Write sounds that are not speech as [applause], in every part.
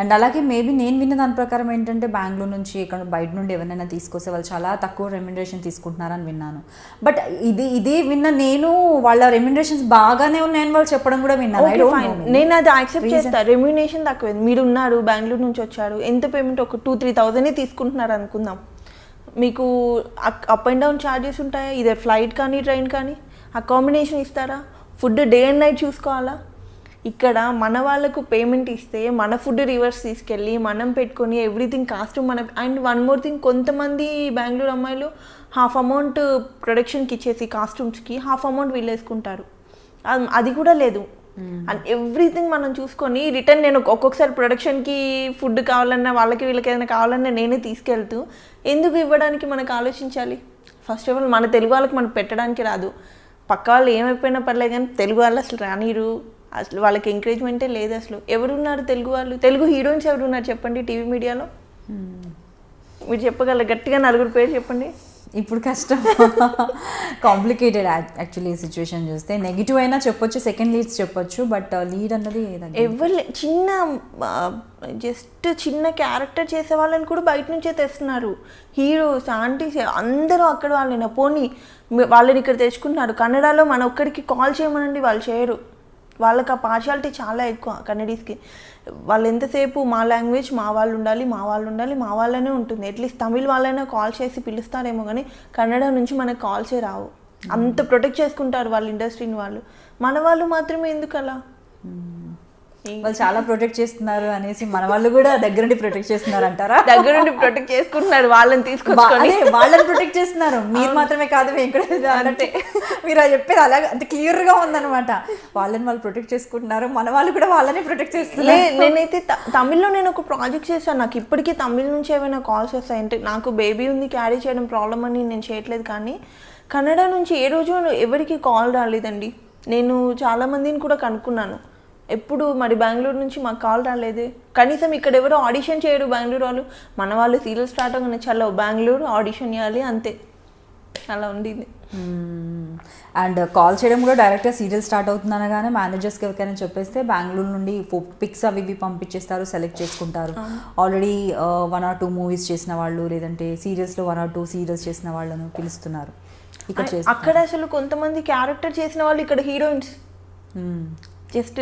And అలాగే maybe నేను విన్న దాని ప్రకారం ఏంటంటే బెంగళూరు నుంచి ఇక్కడ బయట నుండి ఎవరైనా తీసుకొస్తే వాళ్ళు చాలా తక్కువ రెమ్యునరేషన్ తీసుకుంటున్నారని విన్నాను. బట్ ఇది ఇది విన్న నేను వాళ్ళ రెమ్యునరేషన్స్ బాగానే ఉన్నాయని వాళ్ళు చెప్పడం కూడా విన్నాను. నేను అది యాక్సెప్ట్ చేస్తా. రెమ్యునేషన్ తక్కువ. మీరు ఉన్నారు బెంగళూరు నుంచి వచ్చారు. ఎంత పేమెంట్ ఒక టూ త్రీ థౌజండ్ తీసుకుంటున్నారు అనుకుందాం. మీకు అప్ అండ్ డౌన్ ఛార్జెస్ ఉంటాయా? ఇదే ఫ్లైట్ కానీ ట్రైన్ కానీ? అకామిడేషన్ ఇస్తారా? ఫుడ్ డే అండ్ నైట్ చూసుకోవాలా? ఇక్కడ మన వాళ్ళకు పేమెంట్ ఇస్తే మన ఫుడ్ రివర్స్ తీసుకెళ్ళి మనం పెట్టుకొని ఎవ్రీథింగ్ కాస్ట్ మన అండ్ వన్ మోర్ థింగ్ కొంతమంది బెంగళూరు అమ్మాయిలు హాఫ్ అమౌంట్ ప్రొడక్షన్కి ఇచ్చేసి కాస్ట్యూమ్స్కి హాఫ్ అమౌంట్ వీళ్ళు వేసుకుంటారు అది- కూడా లేదు. అండ్ ఎవ్రీథింగ్ మనం చూసుకొని రిటర్న్ నేను ఒక్కొక్కసారి ప్రొడక్షన్కి ఫుడ్ కావాలన్నా వాళ్ళకి వీళ్ళకి ఏదైనా కావాలన్నా నేనే తీసుకెళ్తూ ఎందుకు ఇవ్వడానికి మనకు ఆలోచించాలి? ఫస్ట్ ఆఫ్ ఆల్ మన తెలుగు వాళ్ళకి మనకు పెట్టడానికి రాదు. పక్క వాళ్ళు ఏమైపోయినా పర్లేదు కానీ తెలుగు వాళ్ళు అసలు రానిరు. అసలు వాళ్ళకి ఎంకరేజ్మెంటే లేదు అసలు. ఎవరున్నారు తెలుగు వాళ్ళు? తెలుగు హీరోయిన్స్ ఎవరున్నారు చెప్పండి టీవీ మీడియాలో? మీరు చెప్పగలరు? గట్టిగా నలుగురు పేరు చెప్పండి. ఇప్పుడు కష్టం. కాంప్లికేటెడ్ యాక్చువల్లీ సిచ్యువేషన్ చూస్తే. నెగిటివ్ అయినా చెప్పొచ్చు సెకండ్ లీడ్స్ చెప్పొచ్చు బట్ లీడ్ అన్నది తగ్గింది. ఎవరు చిన్న జస్ట్ చిన్న క్యారెక్టర్ చేసే వాళ్ళని కూడా బయట నుంచే తెస్తున్నారు. హీరోస్ ఆంటీస్ అందరూ అక్కడ వాళ్ళైనా? పోనీ వాళ్ళని ఇక్కడ తెచ్చుకుంటున్నారు. కన్నడలో మన ఒక్కడికి కాల్ చేయమనండి వాళ్ళు చేయరు. వాళ్ళకి ఆ పార్షాలిటీ చాలా ఎక్కువ కన్నడీస్కి. వాళ్ళు ఎంతసేపు మా లాంగ్వేజ్ మా వాళ్ళు ఉండాలి మా వాళ్ళు ఉండాలి మా వాళ్ళనే ఉంటుంది. అట్లీస్ట్ తమిళ్ వాళ్ళైనా కాల్ చేసి పిలుస్తారేమో కానీ కన్నడ నుంచి మనకు కాల్సే రావు. అంత ప్రొటెక్ట్ చేసుకుంటారు వాళ్ళ ఇండస్ట్రీని వాళ్ళు. మన వాళ్ళు మాత్రమే ఎందుకు అలా వాళ్ళు చాలా ప్రొటెక్ట్ చేస్తున్నారు అనేసి మన వాళ్ళు కూడా దగ్గరుండి ప్రొటెక్ట్ చేస్తున్నారు అంటారా? దగ్గర నుండి ప్రొటెక్ట్ చేసుకుంటున్నారు వాళ్ళని అదే వాళ్ళని ప్రొటెక్ట్ చేస్తున్నారు. మీరు మాత్రమే కాదు వెంకటేష్ అంటే మీరు అది చెప్పేది అలాగే అంత క్లియర్గా ఉందన్నమాట. వాళ్ళని వాళ్ళు ప్రొటెక్ట్ చేసుకుంటున్నారు మన వాళ్ళు కూడా వాళ్ళని ప్రొటెక్ట్ చేస్తున్నారు. నేనైతే తమిళ్ళో నేను ఒక ప్రాజెక్ట్ చేశాను. నాకు ఇప్పటికీ తమిళ్ నుంచి ఏమైనా కాల్స్ వస్తాయి అంటే నాకు బేబీ ఉంది క్యారీ చేయడం ప్రాబ్లం అని నేను చేయట్లేదు కానీ కన్నడ నుంచి ఏ రోజు ఎవరికి కాల్ రాలేదండి. నేను చాలా మందిని కూడా కనుక్కున్నాను. ఎప్పుడు మరి బెంగళూరు నుంచి మాకు కాల్ రాలేదు. కనీసం ఇక్కడ ఎవరు ఆడిషన్ చేయరు బెంగళూరు వాళ్ళు. మన వాళ్ళు సీరియల్ స్టార్ట్ అవ్వగానే చలో బెంగళూరు ఆడిషన్ ఇవ్వాలి అంతే. అలా ఉండింది. అండ్ కాల్ చేయడం కూడా డైరెక్ట్గా సీరియల్ స్టార్ట్ అవుతుంది అనగానే మేనేజర్స్కి ఎవరికైనా చెప్పేస్తే బెంగళూరు నుండి పిక్స్ అవి ఇవి పంపించేస్తారు సెలెక్ట్ చేసుకుంటారు. Already one or two movies చేసిన వాళ్ళు లేదంటే సీరియల్స్లో వన్ ఆర్ టూ సీరియల్స్ చేసిన వాళ్ళను పిలుస్తున్నారు. ఇక్కడ అక్కడ అసలు కొంతమంది క్యారెక్టర్ చేసిన వాళ్ళు ఇక్కడ హీరోయిన్స్. జస్ట్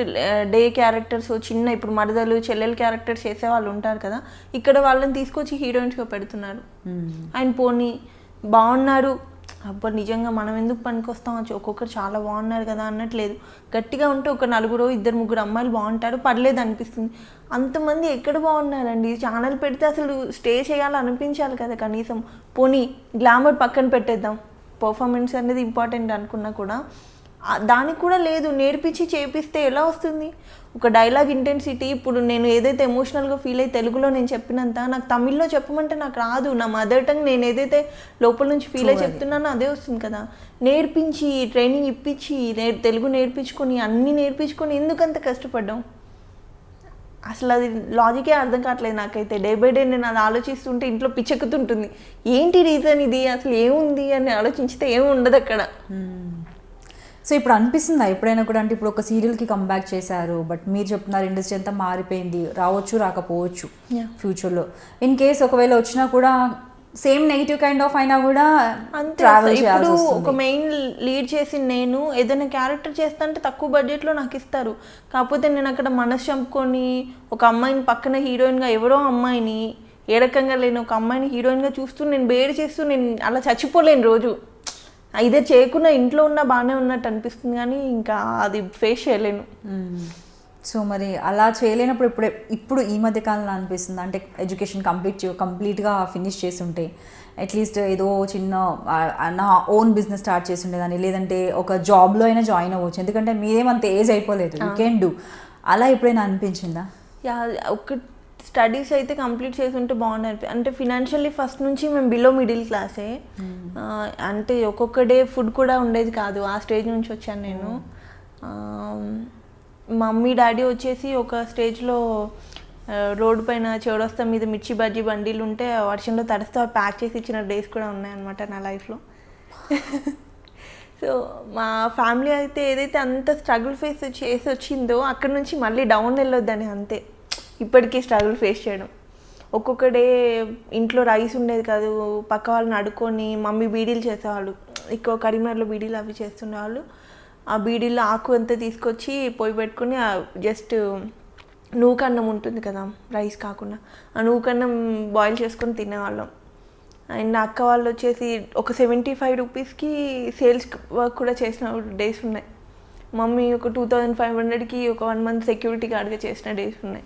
డే క్యారెక్టర్స్ చిన్న ఇప్పుడు మరదలు చెల్లెలు క్యారెక్టర్స్ చేసే వాళ్ళు ఉంటారు కదా ఇక్కడ వాళ్ళని తీసుకొచ్చి హీరోయిన్స్గా పెడుతున్నారు. మ్మ్. ఆయన పోనీ బాగున్నారు అబ్బా నిజంగా మనం ఎందుకు పనికొస్తాం ఒక్కొక్కరు చాలా బాగున్నారు కదా అన్నట్లేదు. గట్టిగా ఉంటే ఒక నలుగురు ఇద్దరు ముగ్గురు అమ్మాయిలు బాగుంటారు పర్లేదు అనిపిస్తుంది. అంతమంది ఎక్కడ బాగున్నారండి? ఛానల్ పెడితే అసలు స్టే చేయాలి అనిపించాలి కదా కనీసం. పోనీ గ్లామర్ పక్కన పెట్టేద్దాం. పర్ఫార్మెన్స్ అనేది ఇంపార్టెంట్ అనుకున్నా కూడా దానికి కూడా లేదు. నేర్పించి చేపిస్తే ఎలా వస్తుంది? ఒక డైలాగ్ ఇంటెన్సిటీ ఇప్పుడు నేను ఏదైతే ఎమోషనల్గా ఫీల్ అయ్యి తెలుగులో నేను చెప్పినంత నాకు తమిళ్ళో చెప్పమంటే నాకు రాదు. నా మదర్ టంగ్ నేను ఏదైతే లోపల నుంచి ఫీల్ అయ్యి చెప్తున్నానో అదే వస్తుంది కదా. నేర్పించి ట్రైనింగ్ ఇప్పించి నే తెలుగు నేర్పించుకొని అన్నీ నేర్పించుకొని ఎందుకంత కష్టపడ్డాం? అసలు అది లాజికే అర్థం కావట్లేదు నాకైతే. డే బై డే నేను అది ఆలోచిస్తుంటే ఇంట్లో పిచ్చెక్కుతుంటుంది. ఏంటి రీజన్ ఇది? అసలు ఏముంది? అని ఆలోచించితే ఏమి ఉండదు అక్కడ. సో ఇప్పుడు అనిపిస్తుందా? ఎప్పుడైనా కూడా అంటే ఇప్పుడు ఒక సీరియల్కి కంబ్యాక్ చేశారు బట్ మీరు చెప్తున్నారు ఇండస్ట్రీ అంతా మారిపోయింది రావచ్చు రాకపోవచ్చు. ఫ్యూచర్లో. ఇన్ కేస్ ఒకవేళ వచ్చినా కూడా సేమ్ నెగిటివ్ కైండ్ ఆఫ్ అయినా కూడా అంతే ట్రావెల్ ఇప్పుడు ఒక మెయిన్ లీడ్ చేసి నేను ఏదైనా క్యారెక్టర్ చేస్తా అంటే తక్కువ బడ్జెట్లో నాకు ఇస్తారు. కాకపోతే నేను అక్కడ మనసు చంపుకొని ఒక అమ్మాయిని పక్కన హీరోయిన్గా ఎవరో అమ్మాయిని ఏ రకంగా లేని ఒక అమ్మాయిని హీరోయిన్గా చూస్తూ నేను బేర్ చేస్తూ నేను అలా చచ్చిపోలేను రోజు. ఇదే చేయకుండా ఇంట్లో ఉన్నా బాగానే ఉన్నట్టు అనిపిస్తుంది కానీ ఇంకా అది ఫేస్ చేయలేను. సో మరి అలా చేయలేనప్పుడు ఇప్పుడే ఇప్పుడు ఈ మధ్య కాలంలో అనిపిస్తుంది. అంటే ఎడ్యుకేషన్ కంప్లీట్ కంప్లీట్గా ఫినిష్ చేసి ఉంటే అట్లీస్ట్ ఏదో చిన్న నా ఓన్ బిజినెస్ స్టార్ట్ చేసి ఉండేదాన్ని లేదంటే ఒక జాబ్లో అయినా జాయిన్ అవ్వచ్చు. ఎందుకంటే మీరేమంత ఏజ్ అయిపోలేదు. యూ కెన్ డూ అలా ఎప్పుడైనా అనిపించిందా? యా ఒక స్టడీస్ అయితే కంప్లీట్ చేసి ఉంటే బాగుంది అంటే ఫినాన్షియల్లీ ఫస్ట్ నుంచి మేము బిలో మిడిల్ క్లాసే అంటే ఒక్కొక్క డే ఫుడ్ కూడా ఉండేది కాదు. ఆ స్టేజ్ నుంచి వచ్చాను నేను. మమ్మీ డాడీ వచ్చేసి ఒక స్టేజ్లో రోడ్డు పైన చౌరస్తా మీద మిర్చి బజ్జీ బండీలు ఉంటే వర్షంలో తడిస్తే ప్యాక్ చేసి ఇచ్చిన డేస్ కూడా ఉన్నాయన్నమాట నా లైఫ్లో సో మా ఫ్యామిలీ అయితే ఏదైతే అంత స్ట్రగుల్ ఫేస్ చేసి వచ్చిందో అక్కడ నుంచి మళ్ళీ డౌన్ వెళ్ళొద్దని అంతే. ఇప్పటికీ స్ట్రగుల్ ఫేస్ చేయడం. ఒక్కొక్క డే ఇంట్లో రైస్ ఉండేది కాదు పక్క వాళ్ళని అడుక్కొని మమ్మీ బీడీలు చేసేవాళ్ళు. ఎక్కువ కరీంనగర్లో బీడీలు అవి చేస్తున్నవాళ్ళు ఆ బీడీలో ఆకు అంతా తీసుకొచ్చి పొయ్యి పెట్టుకుని జస్ట్ నూకన్నం ఉంటుంది కదా రైస్ కాకుండా. ఆ నూకన్నం బాయిల్ చేసుకొని తినేవాళ్ళం. అండ్ అక్క వాళ్ళు వచ్చేసి ఒక సెవెంటీ ఫైవ్ రూపీస్కి సేల్స్ వర్క్ కూడా చేసిన డేస్ ఉన్నాయి. మమ్మీ ఒక టూ థౌజండ్ ఫైవ్ హండ్రెడ్కి ఒక వన్ మంత్ సెక్యూరిటీ గార్డ్గా చేసిన డేస్ ఉన్నాయి.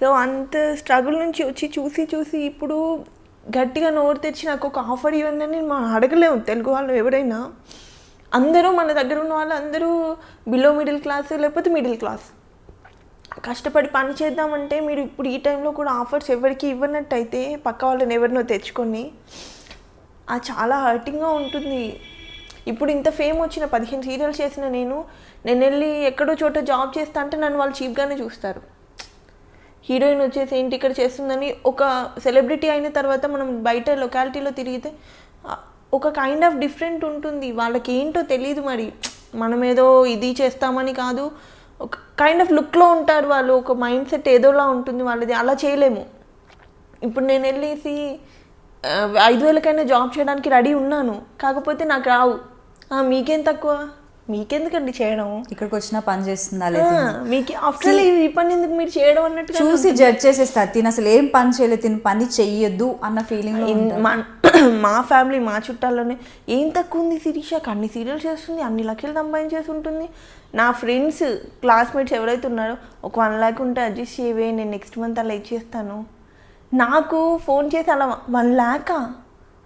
సో అంత స్ట్రగుల్ నుంచి వచ్చి చూసి చూసి ఇప్పుడు గట్టిగా నోరు తెచ్చి నాకు ఒక ఆఫర్ ఇవ్వండి అని మనం అడగలేము. తెలుగు వాళ్ళు ఎవరైనా. అందరూ మన దగ్గర ఉన్న వాళ్ళు అందరూ బిలో మిడిల్ క్లాస్ లేకపోతే మిడిల్ క్లాస్ కష్టపడి పని చేద్దామంటే మీరు ఇప్పుడు ఈ టైంలో కూడా ఆఫర్స్ ఎవరికి ఇవ్వనట్టయితే పక్క వాళ్ళని ఎవరినో తెచ్చుకొని అది చాలా హర్టింగ్గా ఉంటుంది. ఇప్పుడు ఇంత ఫేమ్ వచ్చిన పదిహేను సీరియల్స్ చేసిన నేను నేను వెళ్ళి ఎక్కడో చోట జాబ్ చేస్తా అంటే నన్ను వాళ్ళు చీప్గానే చూస్తారు. హీరోయిన్ వచ్చేసి ఏంటి ఇక్కడ చేస్తుందని ఒక సెలబ్రిటీ అయిన తర్వాత మనం బయట లొకాలిటీలో తిరిగితే ఒక కైండ్ ఆఫ్ డిఫరెంట్ ఉంటుంది. వాళ్ళకి ఏంటో తెలియదు మరి. మనం ఏదో ఇది చేస్తామని కాదు. ఒక కైండ్ ఆఫ్ లుక్లో ఉంటారు వాళ్ళు. ఒక మైండ్ సెట్ ఏదోలా ఉంటుంది వాళ్ళది. అలా చేయలేము. ఇప్పుడు నేను వెళ్ళేసి ఐదు వేలకైనా జాబ్ చేయడానికి రెడీ ఉన్నాను. కాకపోతే నాకు రావు. మీకేం తక్కువ? మీకెందుకండి చేయడం? ఇక్కడికి వచ్చినా పని చేస్తుందా లేదా? మీకు ఆఫ్టర్ ఈ పని ఎందుకు మీరు చేయడం అన్నట్టుగా చూసి జడ్జ్ చేసేస్తారు. తిని అసలు ఏం పని చేయలేదు తిని పని చెయ్యొద్దు అన్న ఫీలింగ్ మా [clears throat] ఫ్యామిలీ మా చుట్టాల్లోనే ఏం తక్కువ ఉంది శిరీషకి అన్ని సీరియల్స్ చేస్తుంది అన్ని లక్షలు సంపాదించేసి ఉంటుంది. నా ఫ్రెండ్స్ క్లాస్మేట్స్ ఎవరైతే ఉన్నారో ఒక వన్ ల్యాక్ ఉంటే అడ్జస్ట్ చేయవే నేను నెక్స్ట్ మంత్ అలా ఇచ్చేస్తాను నాకు ఫోన్ చేసి అలా వన్ ల్యాకా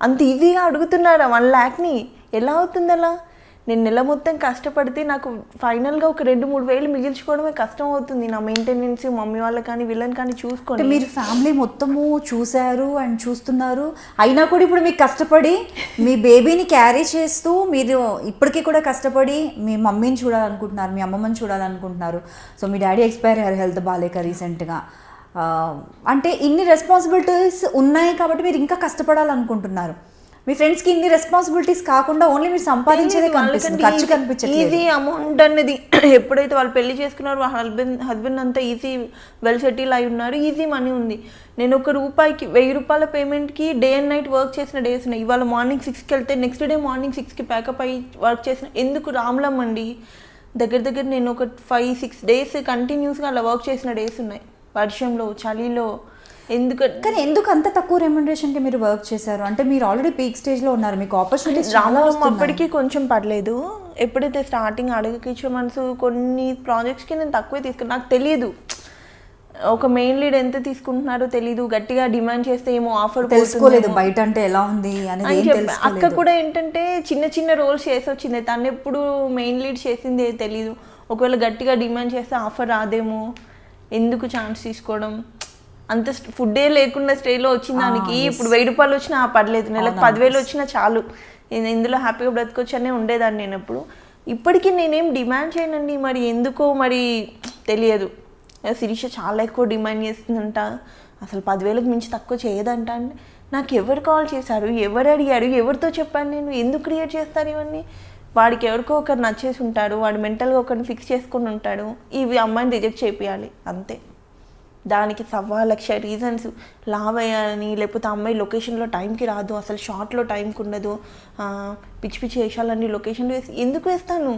అంత ఈజీగా అడుగుతున్నారా? వన్ ల్యాక్ని ఎలా అవుతుంది అలా? నేను నెల మొత్తం కష్టపడితే నాకు ఫైనల్గా ఒక రెండు మూడు వేలు మిగిల్చుకోవడమే కష్టం అవుతుంది నా మెయింటెనెన్స్ మమ్మీ వాళ్ళ కానీ వీళ్ళని కానీ చూసుకోండి మీరు ఫ్యామిలీ మొత్తము చూశారు అండ్ చూస్తున్నారు. అయినా కూడా ఇప్పుడు మీకు కష్టపడి మీ బేబీని క్యారీ చేస్తూ మీరు ఇప్పటికీ కూడా కష్టపడి మీ మమ్మీని చూడాలనుకుంటున్నారు మీ అమ్మమ్మని చూడాలనుకుంటున్నారు. సో మీ డాడీ ఎక్స్పైర్ అయ్యారు హెల్త్ బాగాలేక రీసెంట్గా అంటే ఇన్ని రెస్పాన్సిబిలిటీస్ ఉన్నాయి కాబట్టి మీరు ఇంకా కష్టపడాలనుకుంటున్నారు. మీ ఫ్రెండ్స్కి ఇన్ని రెస్పాన్సిబిలిటీస్ కాకుండా ఓన్లీ మీరు సంపాదించేదే కనిపిస్తుంది. ఖర్చు కనిపించట్లేదు. ఈజీ అమౌంట్ అనేది ఎప్పుడైతే వాళ్ళు పెళ్ళి చేసుకున్నారో వాళ్ళ హస్బెండ్ హస్బెండ్ అంతా ఈజీ వెల్ సెటిల్ అయి ఉన్నారు. ఈజీ మనీ ఉంది. నేను ఒక రూపాయికి వెయ్యి రూపాయల పేమెంట్కి డే అండ్ నైట్ వర్క్ చేసిన డేస్ ఉన్నాయి. ఇవాళ మార్నింగ్ సిక్స్కి వెళ్తే నెక్స్ట్ డే మార్నింగ్ సిక్స్కి ప్యాకప్ అయ్యి వర్క్ చేసిన ఎందుకు రామ్లం అండి దగ్గర దగ్గర నేను ఒక ఫైవ్ సిక్స్ డేస్ కంటిన్యూస్గా అలా వర్క్ చేసిన డేస్ ఉన్నాయి. వర్షంలో చలిలో ఎందుకంటే కానీ ఎందుకు అంత తక్కువ రెమ్యునరేషన్కి మీరు వర్క్ చేశారు? అంటే మీరు ఆల్రెడీ పీక్ స్టేజ్లో ఉన్నారు మీకు ఆపర్చునిటీస్ చాలా అప్పటికి కొంచెం పడలేదు ఎప్పుడైతే స్టార్టింగ్ అడగకిచ్చే మనసు కొన్ని ప్రాజెక్ట్స్కి నేను తక్కువే తీసుకున్నాను నాకు తెలియదు ఒక మెయిన్ లీడ్ ఎంత తీసుకుంటున్నారో తెలియదు గట్టిగా డిమాండ్ చేస్తే ఏమో ఆఫర్ తెలుసుకోలేదు. బయట అంటే ఎలా ఉంది అనేది ఏం అక్క కూడా ఏంటంటే చిన్న చిన్న రోల్స్ చేసి వచ్చింది. తను ఎప్పుడు మెయిన్ లీడ్ చేసింది తెలియదు ఒకవేళ గట్టిగా డిమాండ్ చేస్తే ఆఫర్ రాదేమో. ఎందుకు ఛాన్స్ తీసుకోవడం? అంత ఫుడ్డే లేకుండా స్టేలో వచ్చిన దానికి ఇప్పుడు వెయ్యి రూపాయలు వచ్చినా పర్లేదు. నెలకు పదివేలు వచ్చినా చాలు. నేను ఇందులో హ్యాపీగా బ్రతకొచ్చు అనే ఉండేదాన్ని నేను ఎప్పుడు. ఇప్పటికీ నేనేం డిమాండ్ చేయనండి. మరి ఎందుకో మరి తెలియదు. శిరీష చాలా ఎక్కువ డిమాండ్ చేస్తుందంట. అసలు పదివేలకు మించి తక్కువ చేయదంట అంటే నాకు ఎవరు కాల్ చేశారు? ఎవరు అడిగారు? ఎవరితో చెప్పాను నేను? ఎందుకు క్రియేట్ చేస్తారు ఇవన్నీ? వాడికి ఎవరికో ఒకరు నచ్చేసి ఉంటాడు. వాడు మెంటల్గా ఒకరిని ఫిక్స్ చేసుకొని ఉంటాడు. ఇవి అమ్మాయిని రిజెక్ట్ చేపియాలి. అంతే. దానికి సవ్వా లక్ష రీజన్స్ లావ్ అయ్యాలని లేకపోతే అమ్మాయి లొకేషన్లో టైంకి రాదు అసలు షార్ట్లో టైంకి ఉండదు. పిచ్చి పిచ్చి వేషాలన్నీ లొకేషన్లో వేసి ఎందుకు వేస్తాను?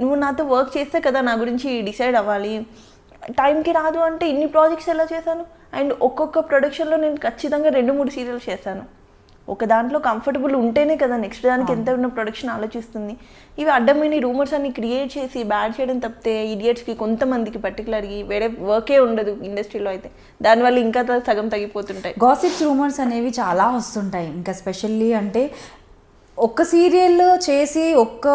నువ్వు నాతో వర్క్ చేస్తే కదా నా గురించి డిసైడ్ అవ్వాలి. టైంకి రాదు అంటే ఇన్ని ప్రాజెక్ట్స్ ఎలా చేశాను? అండ్ ఒక్కొక్క ప్రొడక్షన్లో నేను ఖచ్చితంగా రెండు మూడు సీరియల్స్ చేశాను ఒక దాంట్లో కంఫర్టబుల్ ఉంటేనే కదా నెక్స్ట్ దానికి ఎంత ఉన్న ప్రొడక్షన్ ఆలోచిస్తుంది. ఇవి అడ్డమైన రూమర్స్ అన్ని క్రియేట్ చేసి బ్యాడ్ చేయడం తప్పితే ఇడియట్స్కి కొంతమందికి పర్టికులర్గా వేరే వర్కే ఉండదు ఇండస్ట్రీలో అయితే. దానివల్ల ఇంకా సగం తగ్గిపోతుంటాయి. గాసిప్స్ రూమర్స్ అనేవి చాలా వస్తుంటాయి. ఇంకా స్పెషల్లీ అంటే ఒక్క సీరియల్ చేసి ఒక్క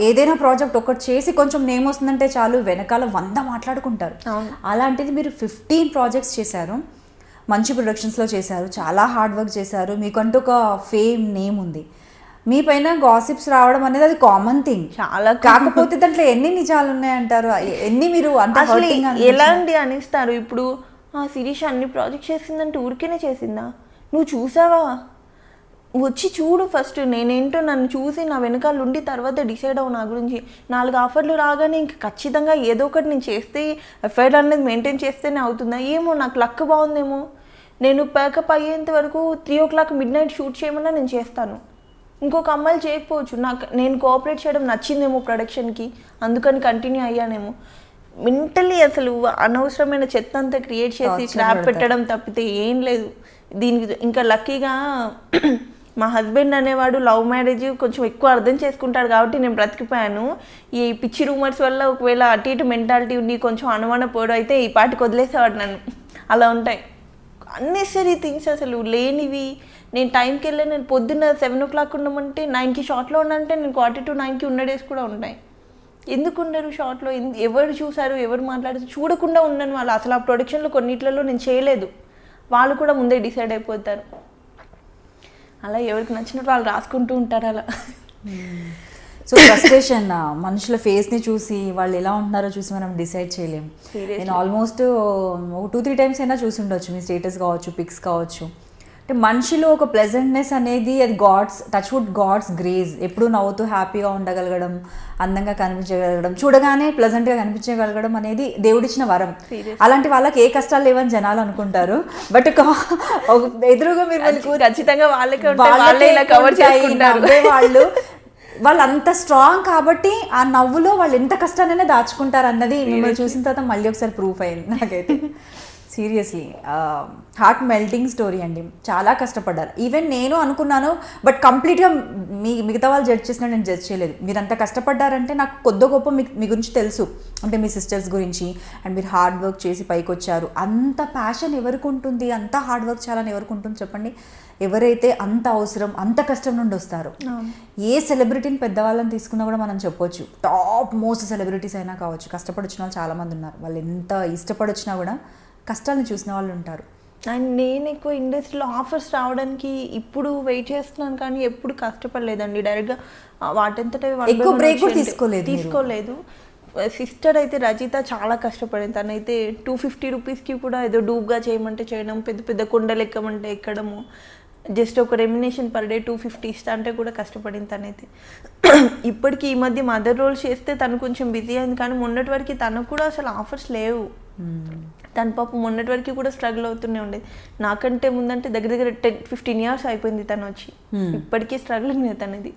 ఏదైనా ప్రాజెక్ట్ ఒకటి చేసి కొంచెం నేమ్ వస్తుందంటే చాలు వెనకాల వంద మాట్లాడుకుంటారు. అలాంటిది మీరు ఫిఫ్టీన్ ప్రాజెక్ట్స్ చేశారు. మంచి ప్రొడక్షన్స్లో చేశారు. చాలా హార్డ్ వర్క్ చేశారు. మీకంటూ ఒక ఫేమ్ నేమ్ ఉంది. మీ పైన గాసిప్స్ రావడం అనేది అది కామన్ థింగ్. చాలా కాకపోతే దాంట్లో ఎన్ని నిజాలు ఉన్నాయంటారు? ఎన్ని మీరు అంటే అసలు? ఎలాంటి అనిస్తారు? ఇప్పుడు ఆ శిరీష అన్ని ప్రాజెక్ట్ చేసిందంటే ఊరికేనే చేసిందా? నువ్వు చూసావా? వచ్చి చూడు ఫస్ట్ నేనేంటో నన్ను చూసి నా వెనకాల ఉండి తర్వాత డిసైడ్ అవ్వు నా గురించి. నాలుగు ఆఫర్లు రాగానే ఇంక ఖచ్చితంగా ఏదో ఒకటి నేను చేస్తే ఎఫ్ఐఆర్ అనేది మెయింటైన్ చేస్తేనే అవుతుందా? ఏమో నాకు లక్ బాగుందేమో. నేను ప్యాకప్ అయ్యేంత వరకు three o'clock midnight shoot చేయమన్నా నేను చేస్తాను. ఇంకొక అమ్మాయిలు చేయకపోవచ్చు. నాకు నేను కోఆపరేట్ చేయడం నచ్చిందేమో ప్రొడక్షన్కి అందుకని కంటిన్యూ అయ్యానేమో. మెంటలీ అసలు అనవసరమైన చెత్త అంతా క్రియేట్ చేసి స్లాబ్. పెట్టడం తప్పితే ఏం లేదు. దీనికి ఇంకా లక్కీగా [clears throat] మా హస్బెండ్ అనేవాడు లవ్ మ్యారేజ్ కొంచెం ఎక్కువ అర్థం చేసుకుంటాడు కాబట్టి నేను బ్రతికిపోయాను. ఈ పిచ్చి రూమర్స్ వల్ల ఒకవేళ అటు ఇటు మెంటాలిటీ ఉండి కొంచెం అనుమాన పోవడం అయితే ఈ పాటికి వదిలేసేవాడు నన్ను. అలా ఉంటాయి. అన్నెసరీ థింగ్స్ అసలు లేనివి. నేను టైంకి వెళ్ళి నేను పొద్దున్న సెవెన్ ఓ క్లాక్ ఉండమంటే నైన్కి షార్ట్లో ఉన్నంటే నేను క్వార్టీ టు నైన్కి ఉన్న డేస్ కూడా ఉంటాయి ఎందుకు ఉండరు షార్ట్లో ఎవరు చూసారు ఎవరు మాట్లాడారు? చూడకుండా ఉన్నాను వాళ్ళు. అసలు ఆ ప్రొడక్షన్లో కొన్నిట్లలో నేను చేయలేదు. వాళ్ళు కూడా ముందే డిసైడ్ అయిపోతారు. అలా ఎవరికి నచ్చినట్టు వాళ్ళు రాసుకుంటూ ఉంటారు అలా. సో ఫ్రస్ట్రేషన్ మనుషుల ఫేస్ని చూసి వాళ్ళు ఎలా ఉంటున్నారో చూసి మనం డిసైడ్ చేయలేము. నేను ఆల్మోస్ట్ ఒక టూ త్రీ టైమ్స్ అయినా చూసి ఉండొచ్చు. మీ స్టేటస్ కావచ్చు పిక్స్ కావచ్చు. అంటే మనిషిలో ఒక ప్లెజెంట్నెస్ అనేది అది God's touch wood God's grace ఎప్పుడు నవ్వుతూ హ్యాపీగా ఉండగలగడం అందంగా కనిపించగలగడం చూడగానే ప్లెజెంట్గా కనిపించగలగడం అనేది దేవుడిచ్చిన వరం. అలాంటి వాళ్ళకి ఏ కష్టాలు లేవని జనాలు అనుకుంటారు. బట్ ఎదురుగా మీరు ఖచ్చితంగా వాళ్ళకే వాళ్ళే. వాళ్ళు అంత స్ట్రాంగ్ కాబట్టి ఆ నవ్వులో వాళ్ళు ఎంత కష్టానైనా దాచుకుంటారు అన్నది మిమ్మల్ని చూసిన తర్వాత మళ్ళీ ఒకసారి ప్రూఫ్ అయింది నాకైతే. [laughs] సీరియస్లీ. హార్ట్ మెల్టింగ్ స్టోరీ అండి. చాలా కష్టపడ్డారు. ఈవెన్ నేను అనుకున్నాను బట్ కంప్లీట్గా మీ మిగతా వాళ్ళు జడ్జ్ చేసినా నేను జడ్జ్ చేయలేదు. మీరు అంత కష్టపడ్డారంటే నాకు కొద్ది గొప్ప మీ మీ గురించి తెలుసు. అంటే మీ సిస్టర్స్ గురించి అండ్ మీరు హార్డ్ వర్క్ చేసి పైకి వచ్చారు అంత ప్యాషన్ ఎవరికి ఉంటుంది? అంత హార్డ్ వర్క్ చేయాలని ఎవరికి ఉంటుంది చెప్పండి? ఎవరైతే అంత అవసరం అంత కష్టం నుండి వస్తారో ఏ సెలబ్రిటీని పెద్దవాళ్ళని తీసుకున్నా కూడా మనం చెప్పొచ్చు. టాప్ మోస్ట్ సెలబ్రిటీస్ అయినా కావచ్చు. కష్టపడి వచ్చిన వాళ్ళు చాలామంది ఉన్నారు. వాళ్ళు ఎంత ఇష్టపడి వచ్చినా కూడా కష్టాలను చూసిన వాళ్ళు ఉంటారు. అండ్ నేను ఎక్కువ ఇండస్ట్రీలో ఆఫర్స్ రావడానికి ఇప్పుడు వెయిట్ చేస్తున్నాను కానీ ఎప్పుడు కష్టపడలేదండి. డైరెక్ట్గా వాటంతట ఎక్కువ కూడా తీసుకోలేదు. తీసుకోలేదు. సిస్టర్ అయితే రజిత చాలా కష్టపడింది. తనైతే టూ ఫిఫ్టీ రూపీస్కి కూడా ఏదో డూబ్గా చేయమంటే చేయడం పెద్ద పెద్ద కొండలు ఎక్కమంటే ఎక్కడము జస్ట్ ఒక remuneration per day two fifty ఇస్తా అంటే కూడా కష్టపడింది తనైతే. ఇప్పటికి ఈ మధ్య మదర్ రోల్స్ చేస్తే తను కొంచెం బిజీ అయింది కానీ మొన్నటి వరకు తనకు కూడా అసలు ఆఫర్స్ లేవు. తన పాప మొన్నటి వరకు కూడా స్ట్రగుల్ అవుతూనే ఉండేది. నాకంటే ముందంటే దగ్గర దగ్గర టెన్ ఫిఫ్టీన్ ఇయర్స్ అయిపోయింది తను వచ్చి ఇప్పటికీ స్ట్రగుల్ మీద తనది.